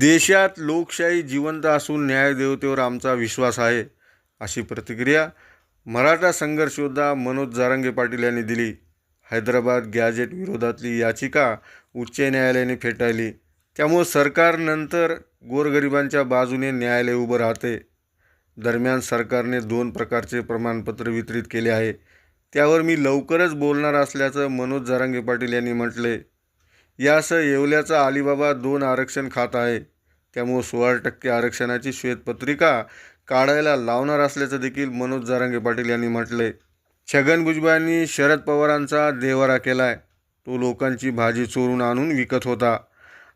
देशात लोकशाही जिवंत असून न्यायदेवतेवर आमचा विश्वास आहे अशी प्रतिक्रिया मराठा संघर्षयोद्धा मनोज जारंगे पाटील यांनी दिली. हैदराबाद गॅजेट विरोधातली याचिका उच्च न्यायालयाने फेटाळली. त्यामुळे सरकारनंतर गोरगरिबांच्या बाजूने न्यायालय उभं राहते. दरम्यान सरकारने दोन प्रकारचे प्रमाणपत्र वितरित केले आहे. त्यावर मी लवकरच बोलणार असल्याचं मनोज जारंगे पाटील यांनी म्हटले यासह येवल्याचा अलिबाबा दोन आरक्षण खात आहे. त्यामुळे सोळा टक्के आरक्षणाची श्वेतपत्रिका काढायला लावणार असल्याचं देखील मनोज जारांगे पाटील यांनी म्हटले छगन भुजबळांनी शरद पवारांचा देवारा केलाय. तो लोकांची भाजी चोरून आणून विकत होता.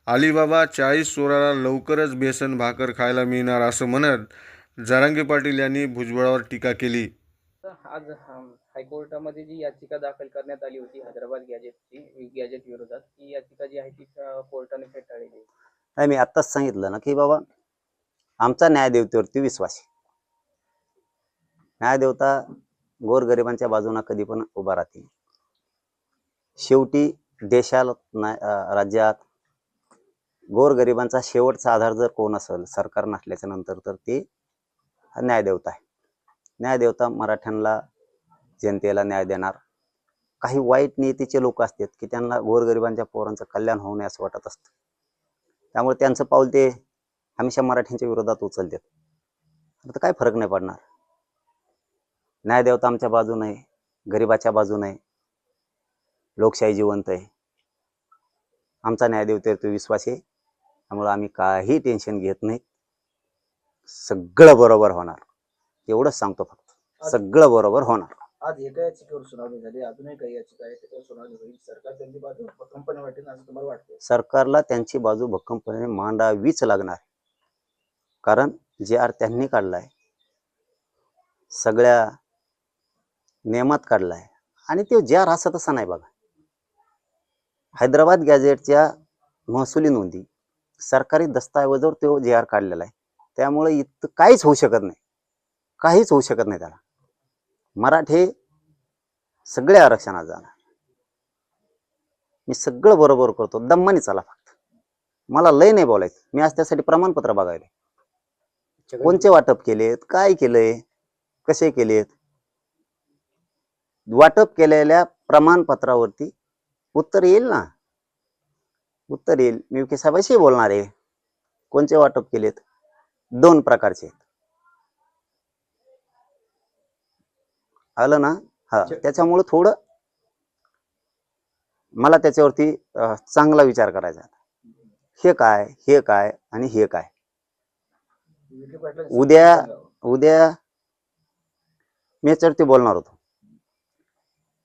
अलिबाबा चाळीस चोराला लवकरच बेसन भाकर खायला मिळणार असं म्हणत जारांगे पाटील यांनी भुजबळावर टीका केली. आज हायकोर्टामध्ये जी याचिका दाखल करण्यात आली होती हैदराबाद गॅजेटची गॅजेट विरोधात ती याचिका जी आहे ती कोर्टाने फेटाळली नाही. मी आत्ताच सांगितलं ना की बाबा आमचा न्यायदेवतेवरती विश्वास आहे. न्यायदेवता गोरगरिबांच्या बाजूने कधी पण उभा राहते शेवटी देशाला राज्यात गोरगरिबांचा शेवटचा आधार जर कोण असेल सरकार नसल्याच्या नंतर तर ते न्यायदेवता आहे. न्यायदेवता मराठ्यांना जनतेला न्याय देणार. काही वाईट नेतेचे लोक असतात की त्यांना गोरगरिबांच्या पोरांचं कल्याण होऊ नये असं वाटत असतं. त्यामुळे त्यांचं पाऊल ते हमेशा मराठ्यांच्या विरोधात उचलतात. आता काय फरक नाही पडणार. न्यायदेवता आमच्या बाजूने आहे गरिबाच्या बाजूने आहे लोकशाही जिवंत आहे. आमचा न्यायदेवतेवर विश्वास आहे. त्यामुळे आम्ही काही टेन्शन घेत नाही सगळं बरोबर होणार. एवढंच सांगतो फक्त. सगळं बरोबर होणार. आज एका याचिकेवर सुनावणी झाली अजूनही काही याचिका आहे त्याच्यावर सुनावणी होईल. सरकार त्यांची बाजू भक्कमपणे वाटेल असं तुम्हाला वाटतं सरकारला त्यांची बाजू भक्कमपणे मांडावीच लागणार. कारण जे आर त्यांनी काढला आहे सगळ्या नियमात काढला आहे आणि ते जे आर असं तसा नाही बघा. हैदराबाद गॅजेटच्या महसुली नोंदी सरकारी दस्तऐवजावर तो जे आर काढलेला आहे त्यामुळे इथं काहीच होऊ शकत नाही. काहीच होऊ शकत नाही त्याला. मराठे सगळे आरक्षणात जाणार. मी सगळं बरोबर करतो. दम्मानी चला फक्त. मला लय नाही बोलायचं. मी आज त्यासाठी प्रमाणपत्र बघायला. कोणचे वाटप केलेत? काय केलंय? कसे केलेत? वाटप केलेल्या प्रमाणपत्रावरती उत्तर येईल ना? उत्तर येईल. मी साहेबाशी बोलणार आहे. कोणचे वाटप केलेत? दोन प्रकारचे आहेत. आलं ना? हा. त्याच्यामुळं थोडं मला त्याच्यावरती चांगला विचार करायचा. हे काय? हे काय? आणि हे काय? उद्या-. उद्या मी याच्यावरती बोलणार होतो.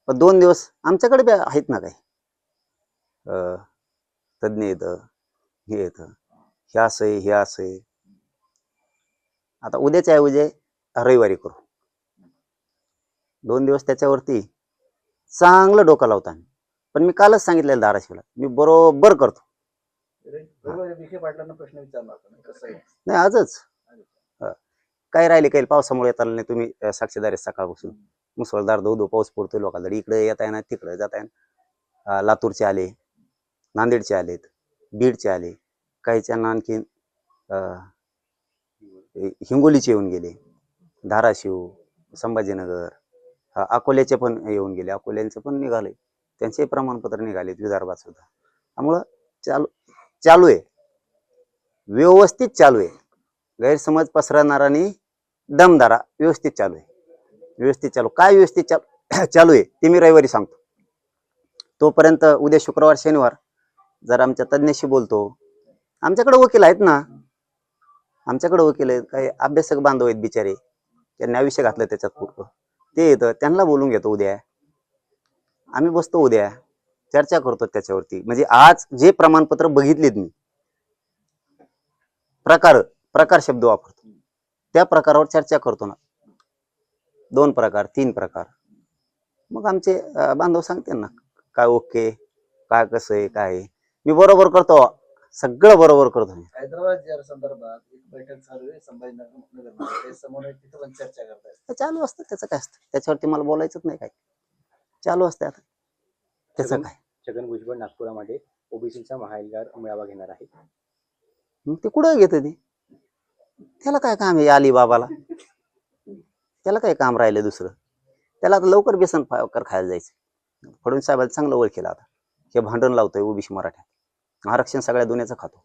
पण दोन दिवस आमच्याकडे बी आहेत ना काही. अं, तज्ज्ञ येतं हे येतं हे असं आहे हे असं आहे आता उद्याच्या ऐवजी रविवारी करू. दोन दिवस त्याच्यावरती चांगलं डोकं लावतो पण मी कालच सांगितलेलं धाराशिवला मी बरोबर करतो. प्रश्न विचारला ना, आहे? नाही आजच. काय राहिले काही पावसामुळे येत आलं नाही तुम्ही साक्षीदार आहे सकाळपासून. मुसळधार धो धो पाऊस पडतोय लोकांकडे. इकडे येता येणार तिकडे जाता येणार लातूरचे आले नांदेडचे आलेत बीडचे आले काहीच्या आणखीन हिंगोलीचे येऊन गेले. धाराशिव संभाजीनगर अकोल्याचे पण येऊन गेले. अकोल्यांचे पण निघाले. त्यांचे प्रमाणपत्र निघालेत विदर्भात सुद्धा. त्यामुळं चालू चालू आहे. व्यवस्थित चालू आहे. गैरसमज पसरवणारांनी दमदारा व्यवस्थित चालू आहे. व्यवस्थित चालू. काय व्यवस्थित चालू चालू आहे ते मी रविवारी सांगतो. तोपर्यंत उद्या शुक्रवार शनिवार जर आमच्या तज्ज्ञाशी बोलतो. आमच्याकडे वकील आहेत ना. आमच्याकडे वकील आहेत. काही अभ्यासक बांधव आहेत बिचारे. त्यांनी आयुष्य घातलं त्याच्यात पूर्ण ते येतं त्यांना बोलून घेतो उद्या. आम्ही बसतो उद्या. चर्चा करतो त्याच्यावरती. म्हणजे आज जे प्रमाणपत्र बघितलेत मी प्रकार प्रकार शब्द वापरतो. त्या प्रकारावर चर्चा करतो ना. दोन प्रकार तीन प्रकार. मग आमचे बांधव सांगते ना काय ओके काय कसं आहे काय मी बरोबर करतो. सगळं बरोबर करतो मी हैदराबाद जर संदर्भात एक बैठक चालू आहे संभाजीनगर समोर तिथं पण चर्चा करतायत. चालू असतं त्याचं काय असतं? त्याच्यावरती मला बोलायचंच नाही काय चालू असतं आता. त्याचं काय? छगन भुजबळ नागपुरामध्ये ओबीसीचा महाएल्गार मेळावा घेणार आहे. मग ते कुठं घेत ते? त्याला काय काम आहे अलिबाबाला? त्याला काय काम राहिलं दुसरं? त्याला आता लवकर बेसन कर खायला जायचं फडणवीस साहेबाला चांगलं ओळखेलं आता. हे भांडण लावतोय ओबीसी मराठ्यात. आरक्षण सगळ्या दोन्हीचं खातो.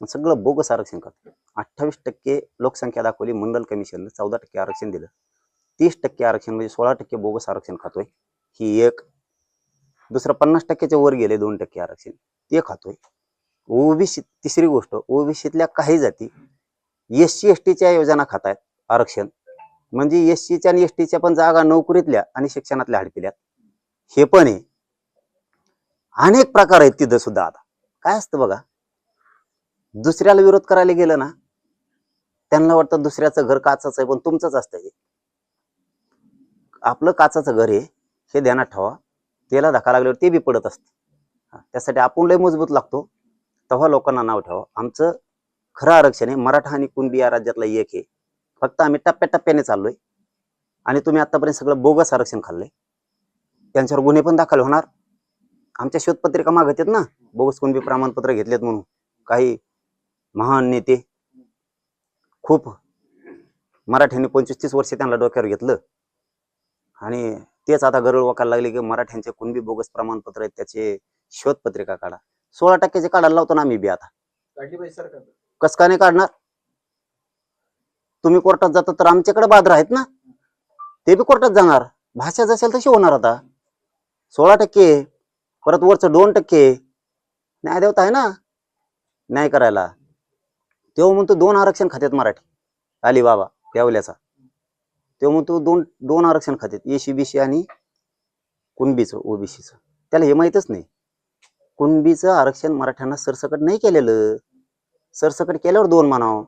सगळं बोगस आरक्षण खातो. अठ्ठावीस टक्के लोकसंख्या दाखवली मंडल कमिशननं. चौदा टक्के आरक्षण दिलं. तीस टक्के आरक्षण म्हणजे सोळा टक्के बोगस आरक्षण खातोय. ही एक. दुसरं पन्नास टक्क्याच्या वर गेले दोन टक्के आरक्षण. ते खातोय. ओबीसी तिसरी गोष्ट ओबीसीतल्या काही जाती एस सी एस टीच्या योजना खात आहेत आरक्षण. म्हणजे एस सीच्या आणि एस टीच्या पण जागा नोकरीतल्या आणि शिक्षणातल्या हडपिल्यात. हे पण आहे. अनेक प्रकार आहेत तिथं सुद्धा आता. काय असतं बघा? दुसऱ्याला विरोध करायला गेलं ना त्यांना वाटतं दुसऱ्याचं घर काचाचं आहे पण तुमचंच असतं हे. आपलं काचाचं घर आहे हे ध्यानात ठेवा. त्याला धक्का लागल्यावर ते बी पडत असतं. त्यासाठी आपण लय मजबूत लागतो. तेव्हा लोकांना नाव ठेवा. आमचं खरं आरक्षण आहे मराठा आणि कुणबी या राज्यातला एक आहे. फक्त आम्ही टप्प्याटप्प्याने चाललोय. आणि तुम्ही आतापर्यंत सगळं बोगस आरक्षण खाल्लंय. त्यांच्यावर गुन्हे पण दाखल होणार. आमच्या शोधपत्रिका मागत आहेत ना? बोगस कुणबी प्रमाणपत्र घेतलेत म्हणून. काही महान नेते खूप मराठ्यांनी पंचवीस तीस वर्ष त्यांना डोक्यावर घेतलं. आणि तेच आता गरळ वाकायला लागले की मराठ्यांचे कुणबी बोगस प्रमाणपत्र आहेत त्याचे शोधपत्रिका काढा. सोळा टक्क्याचे काढायला लावतो ना आम्ही बी आता. कस का नाही काढणार? तुम्ही कोर्टात जाता तर आमच्याकडे बादर आहेत ना? ते बी कोर्टात जाणार. भाषा जसेल तशी होणार आता. सोळा टक्के परत वरचं दोन टक्के न्यायदेवता आहे ना? न्याय करायला. तेव्हा म्हणतो दोन आरक्षण खात्यात मराठी. अलिबाबा त्यावल्याचा तेव्हा म्हणतो दोन दोन आरक्षण खात्यात. एसी बीसी आणि कुणबीचं ओबीसीचं त्याला हे माहीतच नाही. कुणबीचं आरक्षण मराठ्यांना सरसकट नाही केलेलं. सरसकट केल्यावर दोन म्हणाव.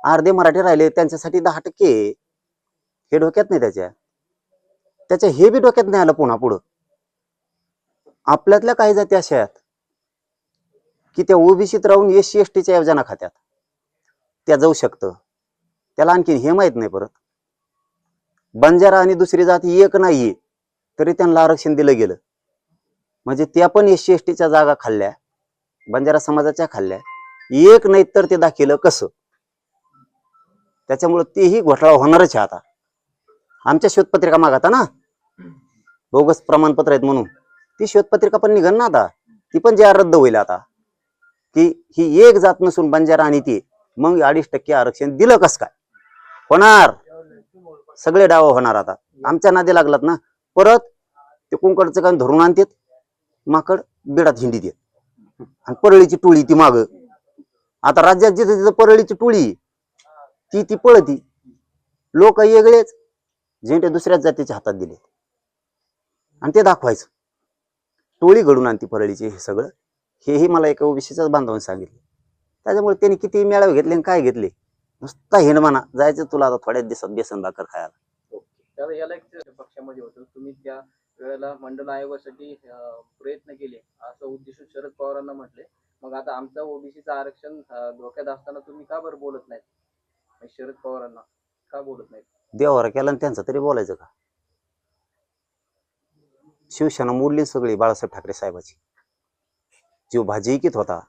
अर्धे मराठी राहिले त्यांच्यासाठी दहा टक्के. हे डोक्यात नाही त्याच्या. त्याच्या हे बी डोक्यात नाही आलं पुन्हा पुढं. आपल्यातल्या काही जाती अशा आहेत की त्या ओबीसीत राहून एस सी एस टीच्या योजना खात्यात. त्या जाऊ शकतं. त्याला आणखीन हे माहीत नाही परत. बंजारा आणि दुसरी जात एक नाही तरी त्यांना आरक्षण दिलं गेलं. म्हणजे त्या पण एस सी एस टीच्या जागा खाल्ल्या बंजारा समाजाच्या खाल्ल्या. एक नाही तर ते दाखिलं कसं? त्याच्यामुळे तेही घोटाळा होणारच आहे आता. आमच्या शोधपत्रिका मागता ना? बोगस प्रमाणपत्र आहेत म्हणून. ती शोधपत्रिका पण निघन ना आता? ती पण जे रद्द होईल आता. की ही एक जात नसून बंजारा आणि ती. मग अडीच टक्के आरक्षण दिलं कस काय? होणार. सगळे डाव होणार आता. आमच्या नादी लागलात ना. परत ते कुंकडचं काय धरून आणतात. माकड बिडात हिंडी देत. आणि परळीची टोळी ती माग. आता राज्यात जिथं तिथं परळीची टोळी ती ती पळती. लोक वेगळेच झेंडे दुसऱ्याच जातीच्या हातात दिले आणि ते दाखवायचं. टोळी घडून आणते परळीची हे सगळं. हेही मला एका ओबीसीचाच बांधवून सांगितलं. त्याच्यामुळे त्यांनी किती मेळावे घेतले आणि काय घेतले? नुसता हिणमाना जायचं तुला आता थोड्याच दिवसात बेसन भाकर खायला. तर याला एक पक्षामध्ये होतं. तुम्ही त्या वेळेला मंडल आयोगासाठी प्रयत्न केले. असं उद्देश शरद पवारांना म्हटले. मग आता आमचं ओबीसीचं आरक्षण धोक्यात असताना तुम्ही का बरं बोलत नाहीत? शरद पवारांना का बोलत नाहीत? देवावर केला आणि त्यांचं तरी बोलायचं का? शिवसेना मोडली सगळी बाळासाहेब ठाकरे साहेबाची. जीव भाजी इकित होता.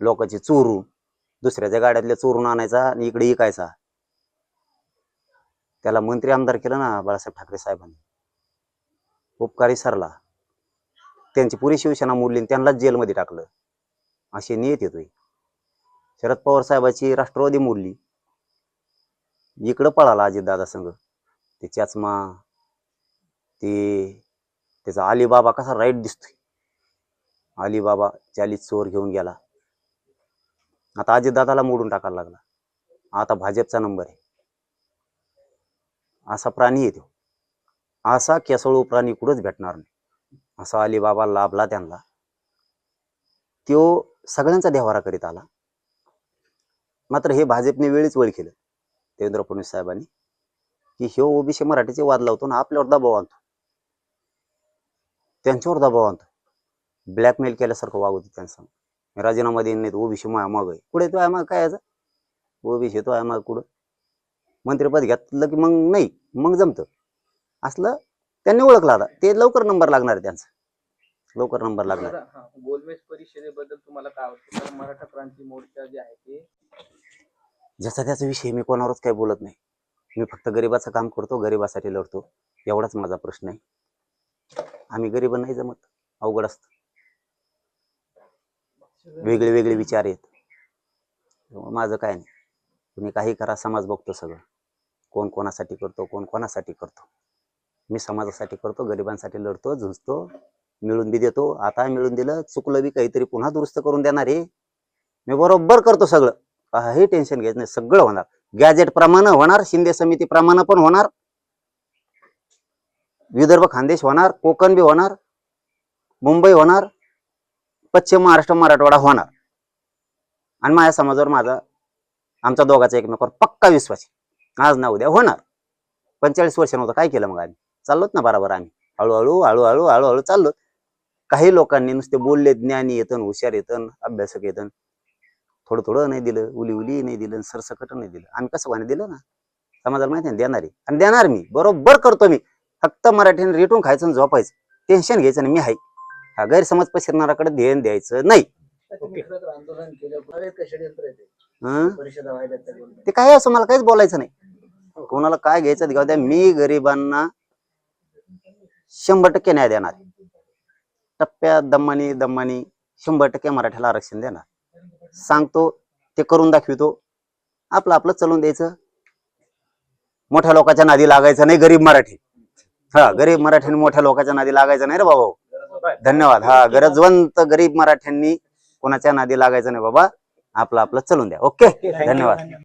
लोकांची चोरू दुसऱ्याच्या गाड्यातल्या चोरून आणायचा आणि इकडे इकायचा. त्याला मंत्री आमदार केलं ना बाळासाहेब ठाकरे साहेबांनी. उपकारी सरला. त्यांची पुरी शिवसेना मोडली आणि त्यांनाच जेलमध्ये टाकलं. अशी नियत येतोय. शरद पवार साहेबाची राष्ट्रवादी मोडली. इकडं पळाला अजितदादा संघ. ते चाचमा ते त्याचा अलिबाबा कसा राईट दिसतोय. अलीबाबा चालीत चोर घेऊन गेला. आता अजितदादाला मोडून टाकायला लागला. आता भाजपचा नंबर आहे. असा प्राणी येतो असा केसळू प्राणी कुठंच भेटणार नाही. असा अलीबाबा लाभला त्यांना. तो सगळ्यांचा देवारा करीत आला. मात्र हे भाजपने वेळीच वळ केलं. देवेंद्र फडणवीस साहेबांनी. की हे ओबीसी मराठीचे वाद लावतो ना आपल्यावर दबाव आणतो. त्यांच्यावर दबाव आणतो. ब्लॅकमेल केल्यासारखं वागवतो त्यांचं. मी राजीनामा देईन नाही ओबीसी माया माग आहे. पुढे तो आहे मग? काय याचा? ओबीसी तो आहे मग कुठं? मंत्रिपद घेतलं की मग नाही मग जमतं. असलं त्यांनी ओळखलं आता. ते लवकर नंबर लागणार आहे त्यांचा. लवकर नंबर लागणार हा, गोलमेज परिषदेबद्दल तुम्हाला काय वाटतं मराठा क्रांती मोर्चा जे आहे ते ज्याचा त्याचा विषय मी कोणावरच काही बोलत नाही. मी फक्त गरिबाचं काम करतो गरिबासाठी लढतो. एवढाच माझा प्रश्न आहे. आम्ही गरीब नाही जमत. अवघड असतं. वेगळे वेगळे विचार आहेत माझं काय नाही. तुम्ही काही करा समाज बघतो सगळं. कोण कोणासाठी करतो कोण कोणासाठी करतो. मी समाजासाठी करतो गरिबांसाठी लढतो झुंजतो मिळून बी देतो. आता मिळून दिलं चुकलं बी काहीतरी पुन्हा दुरुस्त करून देणार आहे मी बरोबर करतो सगळं. काही टेन्शन घ्यायचं नाही सगळं होणार. गॅजेट प्रमाण होणार शिंदे समिती प्रमाण पण होणार. विदर्भ खानदेश होणार कोकण बी होणार मुंबई होणार. पश्चिम महाराष्ट्र मराठवाडा होणार. आणि माझ्या समाजावर माझा आमचा दोघाचा एकमेकावर पक्का विश्वास आहे. आज ना उद्या होणार. पंचेचाळीस वर्ष नव्हतं. काय केलं मग आम्ही? चाललोत ना बरोबर आम्ही. हळूहळू हळूहळू हळूहळू चाललो काही लोकांनी नुसते बोलले ज्ञानी येतन हुशार येतन अभ्यासक येतन. थोडं थोडं नाही दिलं. उली उली नाही दिलं. सरसकट नाही दिलं. आम्ही कसं वाणी दिलं ना? समाजाला माहिती आहे ना, देणार. आहे आणि देणार मी. बरोबर करतो मी. फक्त मराठीने रेटून खायचं आणि झोपायचं. टेन्शन घ्यायचं नाही मी आहे. हा गैरसमज पसरणाराकडे ध्यान द्यायचं नाही. ते. हं? काय असं? मला काहीच बोलायचं नाही. कोणाला काय घ्यायचं ते घेऊ द्या. मी गरिबांना शंभर टक्के न्याय देणार. टप्प्यात दम्मानी दम्मानी शंभर टक्के मराठ्याला आरक्षण देणार. सांगतो ते करून दाखवितो. आपलं आपलं चलून द्यायचं. मोठ्या लोकांच्या नादी लागायचं नाही गरीब मराठी. हा गरीब मराठ्यांनी मोठ्या लोकांच्या नादी लागायचं नाही रे बाबा. धन्यवाद. हा गरजवंत गरीब मराठ्यांनी कोणाच्या नादी लागायचं नाही बाबा. आपलं आपलं चलून द्या. ओके? धन्यवाद.